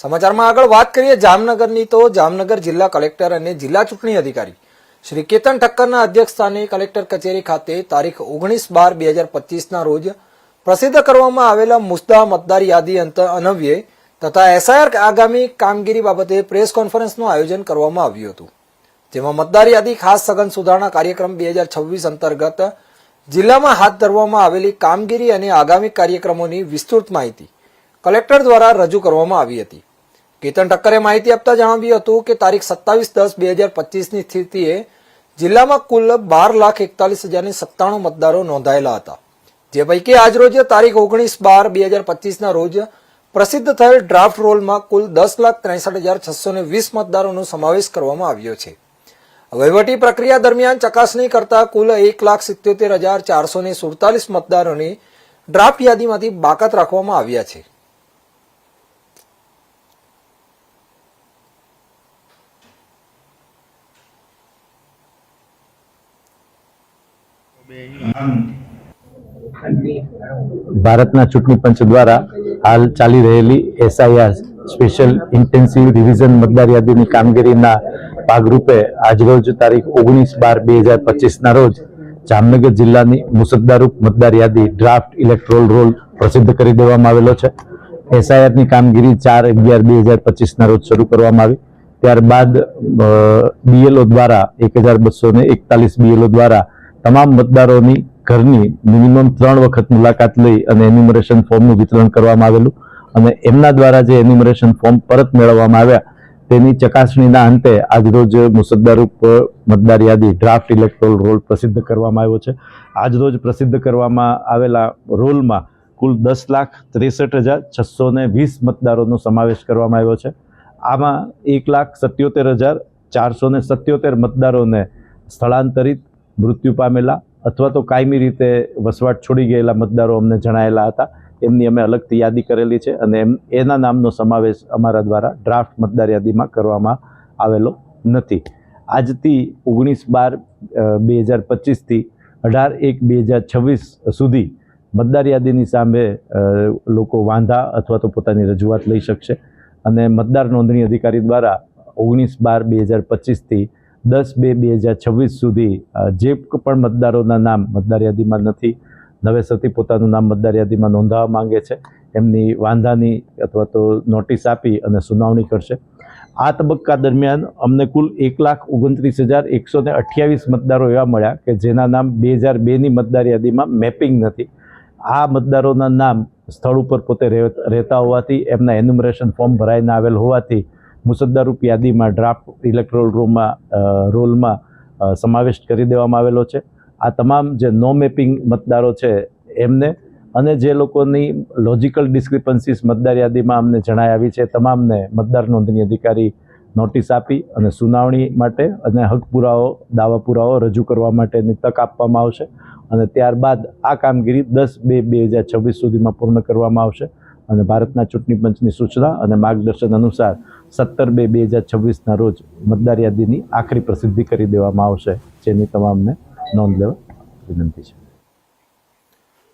સમાચારમાં આગળ વાત કરીએ. જામનગરની તો જામનગર જિલ્લા કલેક્ટર અને જિલ્લા ચૂંટણી અધિકારી શ્રી કેતન ઠક્કરના અધ્યક્ષસ્થાને કલેક્ટર કચેરી ખાતે તારીખ ઓગણીસ બાર બે હજાર પચીસના રોજ પ્રસિદ્ધ કરવામાં આવેલા મુસ્દા મતદાર યાદી અંત અનવ્યે તથા એસઆઈઆર આગામી કામગીરી બાબતે પ્રેસ કોન્ફરન્સનું આયોજન કરવામાં આવ્યું હતું. જેમાં મતદાર યાદી ખાસ સઘન સુધારણા કાર્યક્રમ બે હજાર છવ્વીસ અંતર્ગત જિલ્લામાં હાથ ધરવામાં આવેલી કામગીરી અને આગામી કાર્યક્રમોની વિસ્તૃત માહિતી કલેક્ટર દ્વારા રજૂ કરવામાં આવી હતી. કેતન ઠક્કરે માહિતી આપતા જણાવ્યું હતું કે તારીખ સત્તાવીસ દસ બે હજાર પચીસની સ્થિતિએ જિલ્લામાં કુલ બાર લાખ એકતાલીસ હજારની સત્તાણું મતદારો નોંધાયેલા હતા. જે પૈકી આજરોજ તારીખ ઓગણીસ બાર બે હજાર પચીસના રોજ પ્રસિદ્ધ થયેલ ડ્રાફ્ટ રોલમાં કુલ દસ લાખ ત્રેસઠ હજાર છસો ને વીસ મતદારોનો સમાવેશ કરવામાં આવ્યો છે. વહીવટી પ્રક્રિયા દરમિયાન ચકાસણી કરતા કુલ એક લાખ સિત્યોતેર હજાર ચારસો સુડતાલીસ મતદારોની ડ્રાફ્ટ યાદીમાંથી બાકાત રાખવામાં આવ્યા છે. ભારતના ચૂંટણી પંચ દ્વારા હાલ ચાલી રહેલી એસઆઈઆર સ્પેશિયલ ઇન્ટેન્સિવ રિવિઝન મતદાર યાદીની કામગીરીના ભાગરૂપે આજરોજ તારીખ ઓગણીસ બાર બે હજાર પચીસના રોજ જામનગર જિલ્લાની મુસદ્દારૂપ મતદાર યાદી ડ્રાફ્ટ ઇલેક્ટ્રોલ રોલ પ્રસિદ્ધ કરી દેવામાં આવેલો છે. એસઆઈઆરની કામગીરી ચાર અગિયાર બે હજાર પચીસના રોજ શરૂ કરવામાં આવી. ત્યારબાદ બીએલઓ દ્વારા એક હજાર બસો એકતાલીસ બીએલઓ દ્વારા તમામ મતદારોની ઘરની મિનિમમ ત્રણ વખત મુલાકાત લઈ અને એન્યુમરેશન ફોર્મનું વિતરણ કરવામાં આવેલું અને એમના દ્વારા જે એન્યુમરેશન ફોર્મ પરત મેળવવામાં આવ્યા, તેની ચકાસણીના અંતે આજરોજ મુસદ્દારૂપ મતદાર યાદી ડ્રાફ્ટ ઇલેક્ટ્રોલ રોલ પ્રસિદ્ધ કરવામાં આવ્યો છે. આજરોજ પ્રસિદ્ધ કરવામાં આવેલા રોલમાં કુલ દસ લાખ ત્રેસઠ હજાર છસો ને વીસ મતદારોનો સમાવેશ કરવામાં આવ્યો છે. આમાં એક લાખ સત્યોતેર હજાર ચારસો ને સત્યોતેર મતદારોને સ્થળાંતરિત મૃત્યુ પામેલા અથવા તો કાયમી રીતે વસવાટ છોડી ગયેલા મતદારો અમને જણાયેલા હતા. એમની અમે અલગથી યાદી કરેલી છે અને એમ, એના નામનો સમાવેશ અમારા દ્વારા ડ્રાફ્ટ મતદાર યાદીમાં કરવામાં આવેલો નથી. આજથી ઓગણીસ બાર બે હજાર પચીસથી અઢાર એક, બે હજાર છવ્વીસ સુધી મતદાર યાદીની સામે લોકો વાંધા અથવા તો પોતાની રજૂઆત લઈ શકશે. અને મતદાર નોંધણી અધિકારી દ્વારા ઓગણીસ બાર, બે હજાર પચીસથી દસ બે બે હજાર છવ્વીસ સુધી જે પણ મતદારોના નામ, મતદાર યાદીમાં નથી નવેસરથી પોતાનું નામ મતદાર યાદીમાં નોંધાવવા માંગે છે, એમની વાંધાની અથવા તો નોટિસ આપી અને સુનાવણી કરશે. આ તબક્કા દરમિયાન અમને કુલ એક લાખ ઓગણત્રીસ હજાર એકસો ને અઠ્યાવીસ મતદારો એવા મળ્યા કે જેના નામ બે હજાર બેની મતદાર યાદીમાં મેપિંગ નથી. આ મતદારોના નામ સ્થળ ઉપર પોતે રહે- રહેતા હોવાથી, એમના એન્યુમરેશન ફોર્મ ભરાઈને આવેલ હોવાથી મુસદ્દારૂપ યાદીમાં ડ્રાફ્ટ ઇલેક્ટ્રોલ રૂમમાં રોલમાં સમાવિષ્ટ કરી દેવામાં આવેલો છે. આ તમામ જે નો મેપિંગ મતદારો છે એમને અને જે લોકોની લોજિકલ ડિસ્ક્રિપન્સીસ મતદાર યાદીમાં અમને જણાઈ આવી છે, તમામને મતદાર નોંધણી અધિકારી નોટિસ આપી અને સુનાવણી માટે અને હક પુરાવો, દાવા પુરાવો રજૂ કરવા માટેની તક આપવામાં આવશે. અને ત્યારબાદ આ કામગીરી દસ બે બે હજાર છવ્વીસ સુધીમાં પૂર્ણ કરવામાં આવશે. અને ભારતના ચૂંટણી પંચની સૂચના અને માર્ગદર્શન અનુસાર સત્તર બે બે હજાર છવ્વીસના રોજ મતદાર યાદીની આખરી પ્રસિદ્ધિ કરી દેવામાં આવશે. જેની તમામને નોંધ લેવા વિનંતી છે.